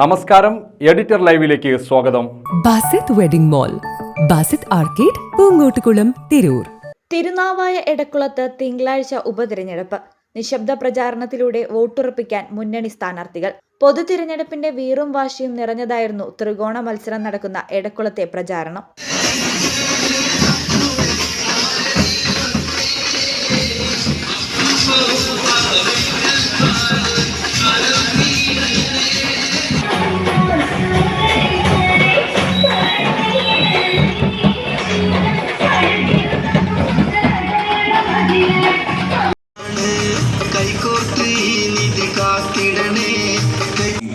നമസ്കാരം എഡിറ്റർ ലൈവിലേക്ക് സ്വാഗതം. Basith wedding mall Basith arcade Poonkottukulam Tirur. Tirunavaya എടക്കുളത്ത് തിങ്കളാഴ്ച ഉപതിരഞ്ഞെടുപ്പ്. നിശബ്ദ പ്രചാരണത്തിലൂടെ വോട്ടുറപ്പിക്കാൻ മുന്നണി സ്ഥാനാർത്ഥികൾ. പൊതു തിരഞ്ഞെടുപ്പിന്റെ വീറും വാശിയും നിറഞ്ഞതായിരുന്നു ത്രികോണ മത്സരം നടക്കുന്ന എടക്കുളത്തെ പ്രചാരണം. காத்திடனே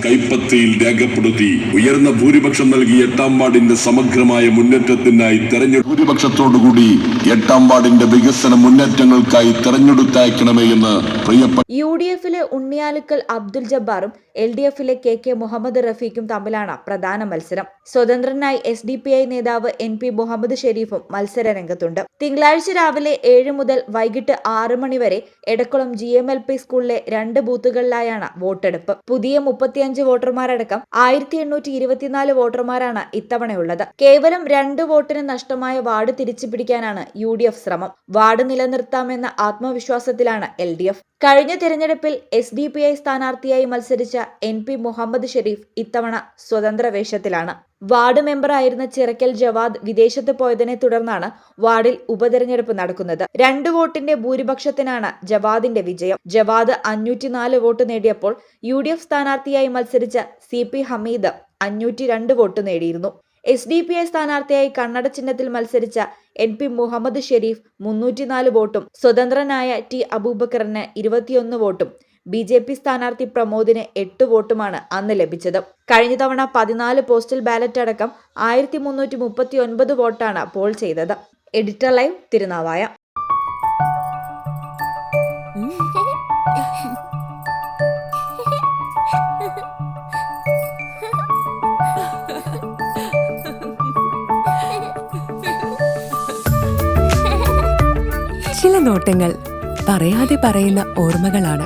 കൈപ്പത്തിയിൽ രേഖപ്പെടുത്തി ഉയർന്ന ഭൂരിപക്ഷം നൽകി എട്ടാം വാർഡിന്റെ സമഗ്രമായ മുന്നേറ്റത്തിനായി തെരഞ്ഞെടുപ്പ് ഭൂരിപക്ഷത്തോടുകൂടി എട്ടാം വാർഡിന്റെ വികസന മുന്നേറ്റങ്ങൾക്കായി തെരഞ്ഞെടുത്തയക്കണമേ എന്ന് പ്രിയപ്പെട്ട യു ഡി എഫിലെ ഉണ്ണിയാലുക്കൽ അബ്ദുൽ ജബ്ബാറും എൽ ഡി എഫിലെ കെ കെ മുഹമ്മദ് റഫീഖും തമ്മിലാണ് പ്രധാന മത്സരം. സ്വതന്ത്രനായി എസ് ഡി പി ഐ നേതാവ് എൻ പി മുഹമ്മദ് ഷെരീഫും മത്സര രംഗത്തുണ്ട് തിങ്കളാഴ്ച രാവിലെ ഏഴ് മുതൽ വൈകിട്ട് ആറ് മണിവരെ Edakkulam G M L P സ്കൂളിലെ രണ്ട് ബൂത്തുകളിലായാണ് വോട്ടെടുപ്പ്. പുതിയ മുപ്പത്തിയഞ്ച് വോട്ടർമാരടക്കം ആയിരത്തി എണ്ണൂറ്റി ഇരുപത്തിനാല് വോട്ടർമാരാണ് ഇത്തവണയുള്ളത്. കേവലം രണ്ട് വോട്ടിന് നഷ്ടമായ വാർഡ് തിരിച്ചുപിടിക്കാനാണ് യു ഡി എഫ് ശ്രമം. വാർഡ് നിലനിർത്താമെന്ന ആത്മവിശ്വാസത്തിലാണ് എൽ ഡി എഫ് കഴിഞ്ഞ തിരഞ്ഞെടുപ്പിൽ എസ് ഡി പി ഐ സ്ഥാനാർത്ഥിയായി മത്സരിച്ച എൻ പി മുഹമ്മദ് ഷെരീഫ് ഇത്തവണ സ്വതന്ത്ര വേഷത്തിലാണ്. വാർഡ് മെമ്പറായിരുന്ന ചിറക്കൽ ജവാദ് വിദേശത്ത് പോയതിനെ തുടർന്നാണ് വാർഡിൽ ഉപതെരഞ്ഞെടുപ്പ് നടക്കുന്നത്. രണ്ട് വോട്ടിന്റെ ഭൂരിപക്ഷത്തിനാണ് ജവാദിന്റെ വിജയം. ജവാദ് അഞ്ഞൂറ്റിനാല് വോട്ട് നേടിയപ്പോൾ യു ഡി എഫ് സ്ഥാനാർത്ഥിയായി മത്സരിച്ച സി പി ഹമീദ് അഞ്ഞൂറ്റി രണ്ട് വോട്ട് നേടിയിരുന്നു. എസ് ഡി പി ഐ സ്ഥാനാർത്ഥിയായി കണ്ണട ചിഹ്നത്തിൽ മത്സരിച്ച എൻ പി മുഹമ്മദ് ഷെരീഫ് മുന്നൂറ്റിനാല് വോട്ടും സ്വതന്ത്രനായ ടി അബൂബക്കറിന് ഇരുപത്തിയൊന്ന് വോട്ടും ബി ജെ പി സ്ഥാനാർത്ഥി പ്രമോദിന് എട്ട് വോട്ടുമാണ് അന്ന് ലഭിച്ചത്. കഴിഞ്ഞ തവണ പതിനാല് പോസ്റ്റൽ ബാലറ്റ് അടക്കം ആയിരത്തി മുന്നൂറ്റി മുപ്പത്തി ഒൻപത് വോട്ടാണ് പോൾ ചെയ്തത്. Editor live Tirunavaya. ചില നോട്ടങ്ങൾ പറയാതെ പറയുന്ന ഓർമ്മകളാണ്.